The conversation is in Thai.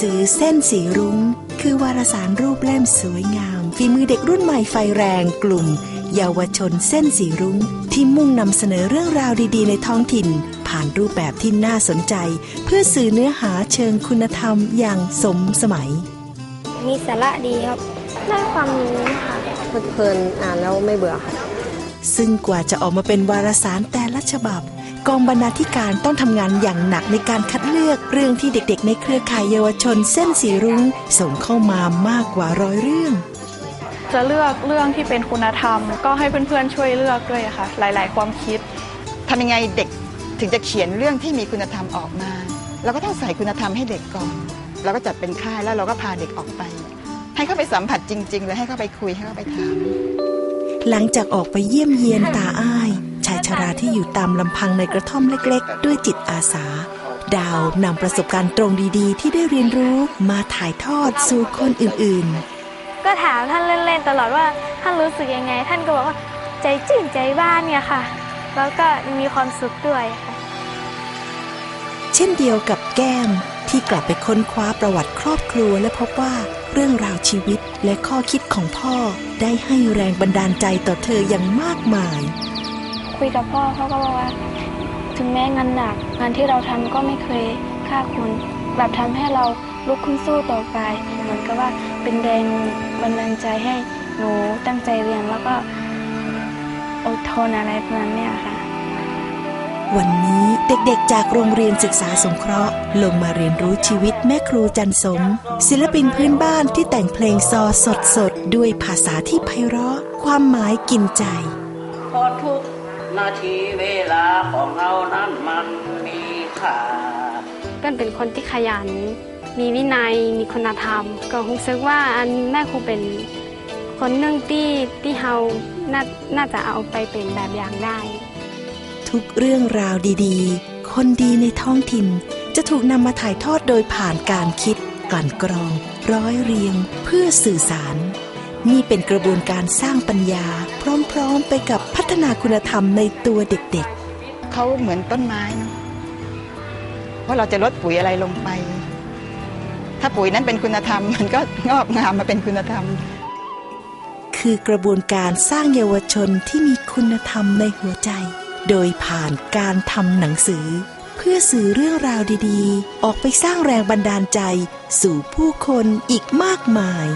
สือเส้นสีรุง้ง คือวารสารรูปเล่มสวยงาม ฝีมือเด็กรุ่นใหม่ไฟแรงกลุ่ม เยาวชนเส้นสีรุง้ง ที่มุ่งนำเสนอเรื่องราวดีๆ ในท้องถิ่น ผ่านรูปแบบที่น่าสนใจ เพื่อสื่อเนื้อหาเชิงคุณธรรมอย่างสมสมัย มีสาระดีครับได้ความรู้ค่ะเพลินๆอ่านแล้วไม่เบื่อค่ะซึ่งกว่าจะออกมาเป็นวารสารแต่ละฉบับ กองบรรณาธิการต้องทำงานอย่างหนักในการคัดเลือกเรื่องที่เด็กๆ ในเครือข่ายเยาวชนเส้นสีรุ้งส่งเข้ามามากกว่าร้อยเรื่อง จะเลือกเรื่องที่เป็นคุณธรรม ก็ให้เพื่อนๆช่วยเลือกด้วยค่ะ หลาย ๆ ความคิดทำยังไงเด็กถึงจะเขียนเรื่องที่มีคุณธรรมออกมาเราก็ต้องใส่คุณธรรมให้เด็กก่อนเราก็จัดเป็นค่ายแล้วเราก็พาเด็กออกไป ให้เข้าไปสัมผัสจริงๆเลยให้เข้าไปคุยให้เข้าไปถามหลังจากออกไปเยี่ยมเยียนตาอ้าย ชายชราที่อยู่ตามลำพังในกระท่อมเล็กๆ ด้วยจิตอาสา ดาวนำประสบการณ์ตรงดีๆ ที่ได้เรียนรู้มาถ่ายทอดสู่คนอื่นๆ ก็ถามท่านเล่นๆ ตลอดว่าท่านรู้สึกยังไง ท่านก็บอกว่าใจจื่นใจบ้านเนี่ยค่ะ แล้วก็มีความสุขด้วยค่ะ เช่นเดียวกับแก้มที่กลับไปค้นคว้าประวัติครอบครัวและพบว่าเรื่องราวชีวิตและข้อคิดของพ่อได้ให้แรงบันดาลใจต่อเธออย่างมากมาย คุยกับพ่อเขาก็บอกว่า ถึงแม้งานหนักงานที่เราทำก็ไม่เคยค่าคุณแบบทำให้เราลุกขึ้นสู้ต่อไปเหมือนกับว่าเป็นแรงบันดาลใจให้หนูตั้งใจเรียนแล้วก็อดทนอะไรประมาณนี้ค่ะ วันนี้เด็กๆ จากโรงเรียนศึกษาสงเคราะห์ ลงมาเรียนรู้ชีวิตแม่ครูจันสม ศิลปินพื้นบ้านที่แต่งเพลงซอสดๆ ด้วยภาษาที่ไพเราะ ความหมายกินใจพราะทุก นาทีเวลาของเรานั้นมันมีค่าเปิ้ลเป็นคนที่ขยัน มีวินัย มีคุณธรรม ก็รู้สึกว่าอันแม่ครูเป็นคนหนึ่งที่ที่เฮาน่าน่าจะเอาไปเป็นแบบอย่างได้ ทุกเรื่องราวดีๆ คนดีในท้องถิ่น จะถูกนำมาถ่ายทอดโดยผ่านการคิด กลั่นกรอง ร้อยเรียงเพื่อสื่อสาร นี่เป็นกระบวนการสร้างปัญญา พร้อมๆไปกับพัฒนาคุณธรรมในตัวเด็กๆ เขาเหมือนต้นไม้เนาะว่าเราจะลดปุ๋ยอะไรลงไป ถ้าปุ๋ยนั้นเป็นคุณธรรม มันก็งอกงามมาเป็นคุณธรรม คือกระบวนการสร้างเยาวชนที่มีคุณธรรมในหัวใจ โดยผ่านการทำหนังสือ เพื่อสื่อเรื่องราวดีๆ ออกไปสร้างแรงบันดาลใจ สู่ผู้คนอีกมากมาย